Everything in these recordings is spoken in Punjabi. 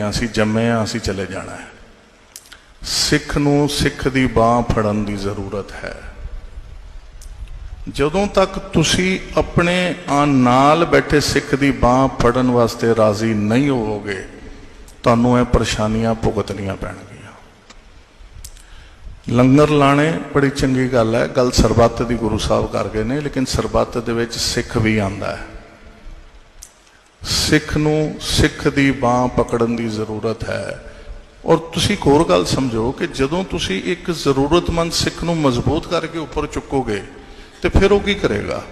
ਆ, ਅਸੀਂ ਜੰਮੇ ਆ, ਅਸੀਂ ਚਲੇ ਜਾਣਾ ਹੈ। ਸਿੱਖ ਨੂੰ ਸਿੱਖ ਦੀ ਬਾਹ ਫੜਨ ਦੀ ਜ਼ਰੂਰਤ ਹੈ। ਜਦੋਂ ਤੱਕ ਤੁਸੀਂ ਆਪਣੇ ਨਾਲ ਬੈਠੇ ਸਿੱਖ ਦੀ ਬਾਹ ਫੜਨ ਵਾਸਤੇ ਰਾਜ਼ੀ ਨਹੀਂ ਹੋਵੋਗੇ, ਤੁਹਾਨੂੰ ਇਹ ਪਰੇਸ਼ਾਨੀਆਂ ਭੁਗਤਣੀਆਂ ਪੈਣਗੀਆਂ। ਲੰਗਰ ਲਾਣੇ ਬੜੀ ਚੰਗੀ ਗੱਲ ਹੈ, ਗੱਲ ਸਰਬੱਤ ਦੀ ਗੁਰੂ ਸਾਹਿਬ ਕਰ ਗਏ ਨੇ, ਲੇਕਿਨ ਸਰਬੱਤ ਦੇ ਵਿੱਚ ਸਿੱਖ ਵੀ ਆਂਦਾ ਹੈ। ਸਿੱਖ ਨੂੰ ਸਿੱਖ ਦੀ ਬਾਹ ਪਕੜਨ ਦੀ ਜ਼ਰੂਰਤ ਹੈ। ਔਰ ਤੁਸੀਂ ਇੱਕ ਹੋਰ ਗੱਲ ਸਮਝੋ ਕਿ ਜਦੋਂ ਤੁਸੀਂ ਇੱਕ ਜ਼ਰੂਰਤਮੰਦ ਸਿੱਖ ਨੂੰ ਮਜ਼ਬੂਤ ਕਰਕੇ ਉੱਪਰ ਚੁੱਕੋਗੇ, ਤੇ ਫਿਰ ਉਹ ਕੀ ਕਰੇਗਾ?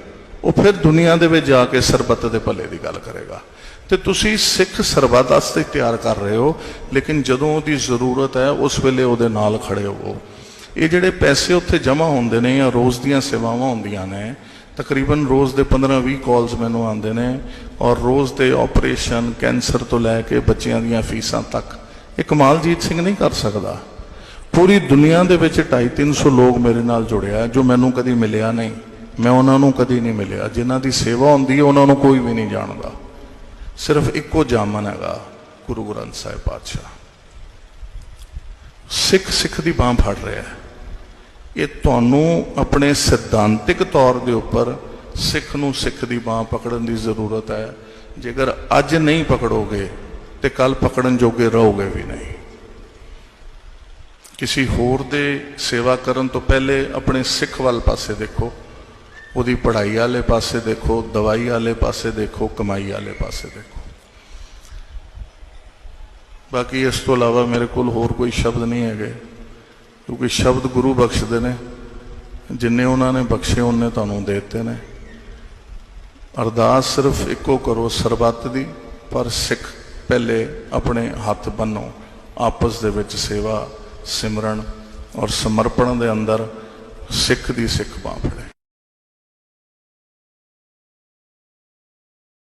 ਉਹ ਫਿਰ ਦੁਨੀਆ ਦੇ ਵਿੱਚ ਜਾ ਕੇ ਸਰਬੱਤ ਦੇ ਭਲੇ ਦੀ ਗੱਲ ਕਰੇਗਾ। ਤੇ ਤੁਸੀਂ ਸਿੱਖ ਸਰਬੱਤ ਵਾਸਤੇ ਤਿਆਰ ਕਰ ਰਹੇ ਹੋ, ਲੇਕਿਨ ਜਦੋਂ ਉਹਦੀ ਜ਼ਰੂਰਤ ਹੈ, ਉਸ ਵੇਲੇ ਉਹਦੇ ਨਾਲ ਖੜੇ ਹੋਵੋ ਇਹ ਜਿਹੜੇ ਪੈਸੇ ਉੱਥੇ ਜਮ੍ਹਾਂ ਹੁੰਦੇ ਨੇ ਜਾਂ ਰੋਜ਼ ਦੀਆਂ ਸੇਵਾਵਾਂ ਹੁੰਦੀਆਂ ਨੇ ਤਕਰੀਬਨ ਰੋਜ਼ ਦੇ 15-20 ਕਾਲਸ ਮੈਨੂੰ ਆਉਂਦੇ ਨੇ ਔਰ ਰੋਜ਼ ਦੇ ਆਪਰੇਸ਼ਨ ਕੈਂਸਰ ਤੋਂ ਲੈ ਕੇ ਬੱਚਿਆਂ ਦੀਆਂ ਫੀਸਾਂ ਤੱਕ। ਇਹ ਕਮਾਲਜੀਤ ਸਿੰਘ ਨਹੀਂ ਕਰ ਸਕਦਾ। ਪੂਰੀ ਦੁਨੀਆ ਦੇ ਵਿੱਚ 250-300 ਲੋਕ ਮੇਰੇ ਨਾਲ ਜੁੜਿਆ ਜੋ ਮੈਨੂੰ ਕਦੀ ਮਿਲਿਆ ਨਹੀਂ। ਮੈਂ ਉਹਨਾਂ ਨੂੰ ਕਦੀ ਨਹੀਂ ਮਿਲਿਆ। ਜਿਨ੍ਹਾਂ ਦੀ ਸੇਵਾ ਹੁੰਦੀ ਹੈ, ਉਹਨਾਂ ਨੂੰ ਕੋਈ ਵੀ ਨਹੀਂ ਜਾਣਦਾ। ਸਿਰਫ ਇੱਕੋ ਜਾਮਨ ਹੈਗਾ, ਗੁਰੂ ਗ੍ਰੰਥ ਸਾਹਿਬ ਪਾਤਸ਼ਾਹ। ਸਿੱਖ ਸਿੱਖ ਦੀ ਬਾਹ ਫੜ ਰਿਹਾ ਹੈ। ਇਹ ਤੁਹਾਨੂੰ ਆਪਣੇ ਸਿਧਾਂਤਿਕ ਤੌਰ ਦੇ ਉੱਪਰ ਸਿੱਖ ਨੂੰ ਸਿੱਖ ਦੀ ਬਾਹ ਪਕੜਨ ਦੀ ਜ਼ਰੂਰਤ ਹੈ। ਜੇਕਰ ਅੱਜ ਨਹੀਂ ਪਕੜੋਗੇ ਤੇ ਕੱਲ ਪਕੜਨ ਜੋਗੇ ਰਹੋਗੇ ਵੀ ਨਹੀਂ। ਕਿਸੇ ਹੋਰ ਦੇ ਸੇਵਾ ਕਰਨ ਤੋਂ ਪਹਿਲੇ ਆਪਣੇ ਸਿੱਖ ਵੱਲ ਪਾਸੇ ਦੇਖੋ। ਉਹਦੀ ਪੜ੍ਹਾਈ ਵਾਲੇ ਪਾਸੇ ਦੇਖੋ, ਦਵਾਈ ਵਾਲੇ ਪਾਸੇ ਦੇਖੋ, ਕਮਾਈ ਵਾਲੇ ਪਾਸੇ ਦੇਖੋ। ਬਾਕੀ ਇਸ ਤੋਂ ਇਲਾਵਾ ਮੇਰੇ ਕੋਲ ਹੋਰ ਕੋਈ ਸ਼ਬਦ ਨਹੀਂ ਹੈਗੇ। ਕਿਉਂਕਿ ਸ਼ਬਦ ਗੁਰੂ ਬਖਸ਼ਦੇ ਨੇ। ਜਿੰਨੇ ਉਹਨਾਂ ਨੇ ਬਖਸ਼ੇ, ਉਹਨੇ ਤੁਹਾਨੂੰ ਦੇ ਦਿੱਤੇ ਨੇ। ਅਰਦਾਸ ਸਿਰਫ ਇੱਕੋ ਕਰੋ, ਸਰਬੱਤ ਦੀ, ਪਰ ਸਿੱਖ ਪਹਿਲੇ ਆਪਣੇ ਹੱਥ ਬੰਨੋ। ਆਪਸ ਦੇ ਵਿੱਚ ਸੇਵਾ, ਸਿਮਰਨ ਔਰ ਸਮਰਪਣ ਦੇ ਅੰਦਰ ਸਿੱਖ ਦੀ ਸਿੱਖ ਬਾਂਹ ਫੜੇ।